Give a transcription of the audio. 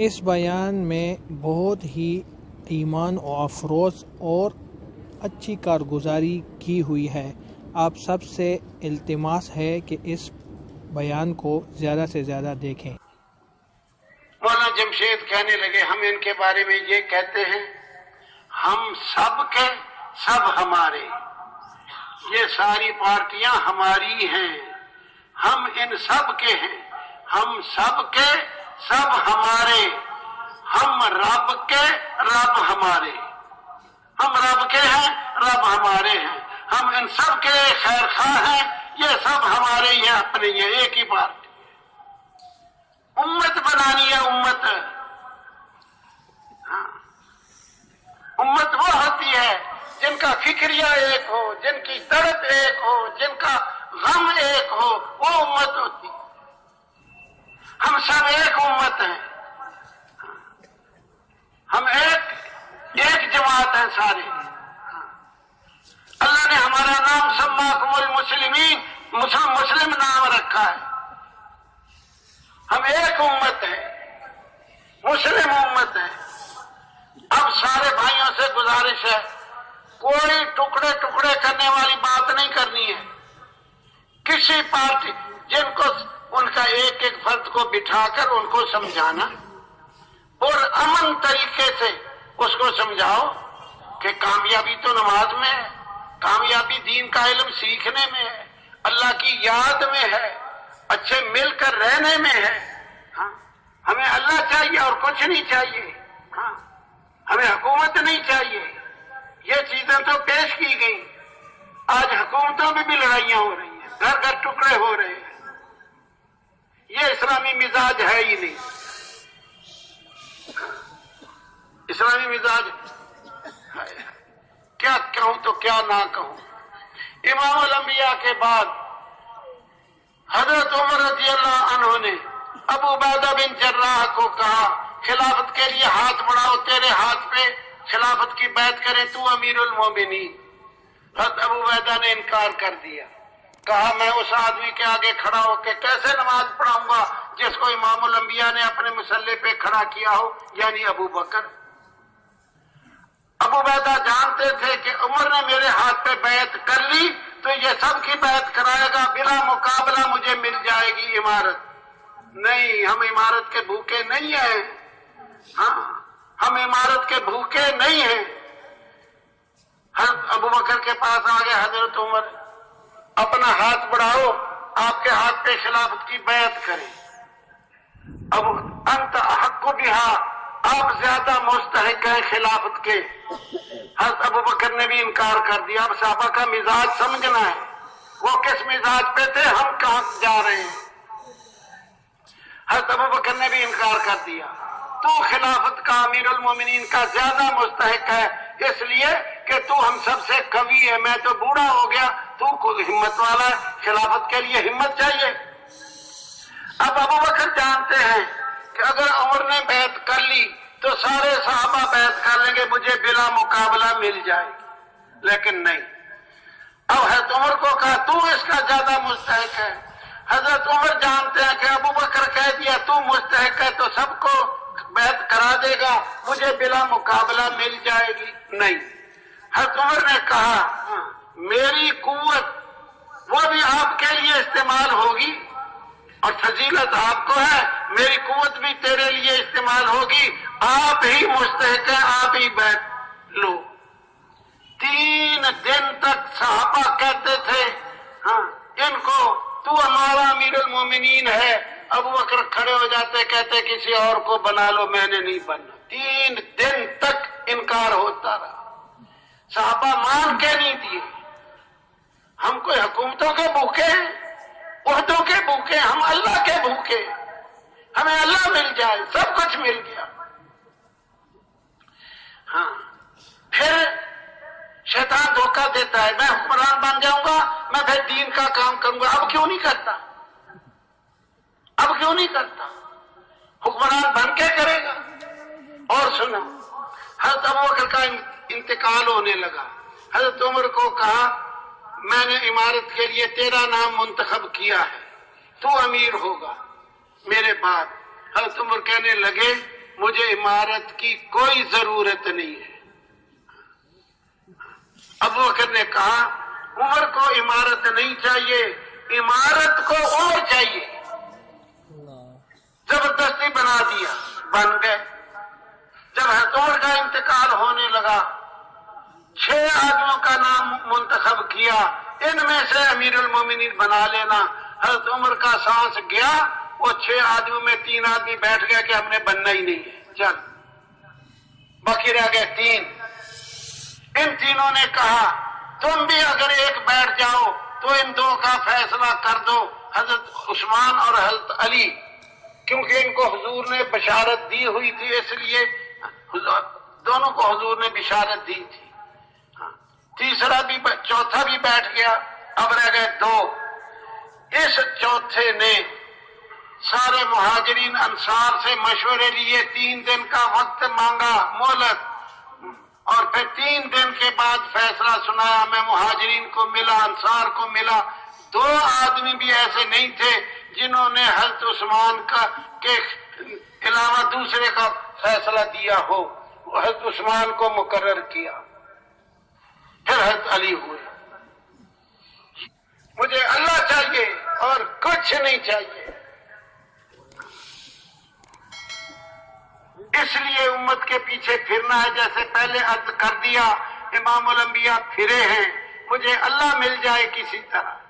इस बयान में बहुत ही ईमान और अफरोज और अच्छी कारगुजारी की हुई है। आप सबसे इल्तिमास है कि इस बयान को ज़्यादा से ज़्यादा देखें। मौलाना जमशेद कहने लगे, हम इनके बारे में ये कहते हैं, हम सब के सब हमारे। ये सारी पार्टियाँ हमारी हैं। हम इन सब के हैं। हम सब के सब हमारे, हम रब के रब हमारे। हम रब के हैं, रब हमारे हैं। हम इन सब के खैर खा हैं, ये सब हमारे ही हैं अपने ही, एक ही पार्टी उम्मत बनानी है उम्मत। हाँ। उम्मत वो होती है, जिनका फिक्रिया एक हो, जिनकी तड़प एक हो, जिनका गम एक हो, वो उम्मत होती है। हम सब एक उम्मत हैं। हम एक एक जमात हैं सारे। अल्लाह ने हमारा नाम सम्मा कुमल मुस्लिमीन, मुस्लिम मुस्लिम नाम रखा है। हम एक उम्मत है। मुस्लिम उम्मत है। अब सारे भाइयों से गुजारिश है, कोई टुकड़े टुकड़े करने वाली बात नहीं करनी है। किसी पार्टी जिनको उनका एक एक फर्द को बिठाकर उनको समझाना। और अमन तरीके से उसको समझाओ कि कामयाबी तो नमाज़ में है, कामयाबी दीन का इलम सीखने में है, अल्लाह की याद में है, अच्छे मिलकर रहने में है। हाँ हमें अल्लाह चाहिए और कुछ नहीं चाहिए। हाँ हमें हुकूमत नहीं चाहिए। ये चीज़ें तो पेश की गई। आज हुकूमतों में भी लड़ाइयाँ हो रही हैं घर घर टुकड़े हो रहे हैं। ये इस्लामी मिजाज है ही नहीं। इस्लामी मिजाज। क्या कहूँ तो क्या ना कहूँ। इमाम अलंबिया के बाद हज़रत उमर रज़ी अल्लाह ने अबू बिन जर्राह को कहा, खिलाफत के लिए हाथ बढ़ाओ, तेरे हाथ पे खिलाफत की बैत करे, तू अमीरुल मोमिनी हज़रत अबू उबैदा ने इनकार कर दिया। कहा, मैं उस आदमी के आगे खड़ा होकर कैसे नमाज़ पढ़ाऊँगा, जिसको इमाम अंबिया ने अपने मुसल्ले पे खड़ा किया हो, यानी अबू बकर? अबू बैदा जानते थे कि उमर ने मेरे हाथ पे बैत कर ली तो ये सब की बैत कराएगा बिना मुकाबला मुझे मिल जाएगी इमारत। नहीं, हम इमारत के भूखे नहीं है। हाँ हम इमारत के भूखे नहीं है। हर अबू बकर के पास आ गए हज़रत उमर अपना हाथ बढ़ाओ, आपके हाथ पे खिलाफत की बैत करें। अब अंत हक बिहा, आप ज़्यादा मुस्तक है खिलाफत के। हज अबू बकर ने भी इनकार कर दिया। अब साहबा का मिजाज समझना है। वो किस मिजाज पे थे? हम कहा जा रहे हैं? हज अबू बकर ने भी इनकार कर दिया। तू खिलाफत का अमीर मोमिनीन का ज़्यादा मुस्तक है इसलिए कि तू हम सबसे कवि है, मैं तो बूढ़ा हो गया। तू हिम्मत वाला खिलाफत के लिए हिम्मत चाहिए। अब अबू बकर जानते हैं कि अगर उमर ने बैत कर ली तो सारे साहबा बैत कर लेंगे, मुझे बिना मुकाबला मिल जाएगी लेकिन नहीं। अब हज़रत उमर को कहा, तू इसका ज़्यादा मुस्तक है। हज़रत उमर जानते हैं कि अबू बकर कह दिया, तू मुस्तक है तो सबको बैत करा देगा, मुझे बिना मुकाबला मिल जाएगी। नहीं। उमर ने कहा मेरी कुवत वो भी आपके लिए इस्तेमाल होगी। और फजीलत आपको है मेरी कुत भी तेरे लिए इस्तेमाल होगी। आप ही मुस्तक है आप ही बैठ लो। तीन दिन तक साहबा कहते थे हाँ। इनको तू हमारा अमीरुल मोमिनीन है। अब बकर खड़े हो जाते कहते किसी और को बना लो मैंने नहीं बनना। तीन दिन तक इनकार होता रहा। साहबा मान के नहीं दिए। हम कोई हुकूमतों के भूखे हैं उहदों के भूखे, हम अल्लाह के भूखे। हमें अल्लाह मिल जाए, सब कुछ मिल गया। हाँ फिर शैतान धोखा देता है। मैं हुक्मरान बन जाऊँगा, मैं फिर दीन का काम करूँगा। अब क्यों नहीं करता? अब क्यों नहीं करता? हुक्मरान बन के करेगा। और सुनो हर अबू बकर का इंतकाल होने लगा। हज़रत उमर को कहा मैंने इमारत के लिए तेरा नाम मुंतखब किया है। तू अमीर होगा। मेरे बाद हज़रत उमर कहने लगे मुझे इमारत की कोई ज़रूरत नहीं है। अब बकर ने कहा उमर को इमारत नहीं चाहिए इमारत को और चाहिए। ज़बरदस्ती बना दिया बन गए। हथौड़ का इंतकाल होने लगा। छह आदमियों का नाम मुंतखब किया। इनमें से अमीरुल मोमिनीन बना लेना। हज़रत उमर का सांस गया, वो छह आदमियों में तीन आदमी बैठ गया कि हमने बनना ही नहीं है। चल। बाकी रह गए तीन। इन तीनों ने कहा, तुम भी अगर एक बैठ जाओ तो इन दो का फैसला कर दो, हज़रत उस्मान और हज़रत अली। क्योंकि इनको हजूर ने बशारत दी हुई थी, इसलिए दोनों को हजूर ने बिशारत दी थी। हाँ। तीसरा भी चौथा भी बैठ गया, अब रह गए दो। इस चौथे ने सारे मुहाजरीन अंसार से मशवरे लिए तीन दिन का वक्त मांगा मोहलत। और फिर तीन दिन के बाद फैसला सुनाया, मैं मुहाजरीन को मिला, अंसार को मिला। दो आदमी भी ऐसे नहीं थे जिन्होंने हज़रत उस्मान का के अलावा दूसरे का फैसला दिया हो हज़रत उस्मान को मुकर्र किया। फिर हज़रत अली हुए। मुझे अल्लाह चाहिए और कुछ नहीं चाहिए। इसलिए उम्मत के पीछे फिरना है, जैसे पहले अर्ज़ कर दिया इमाम फिरे हैं। मुझे अल्लाह मिल जाए किसी तरह।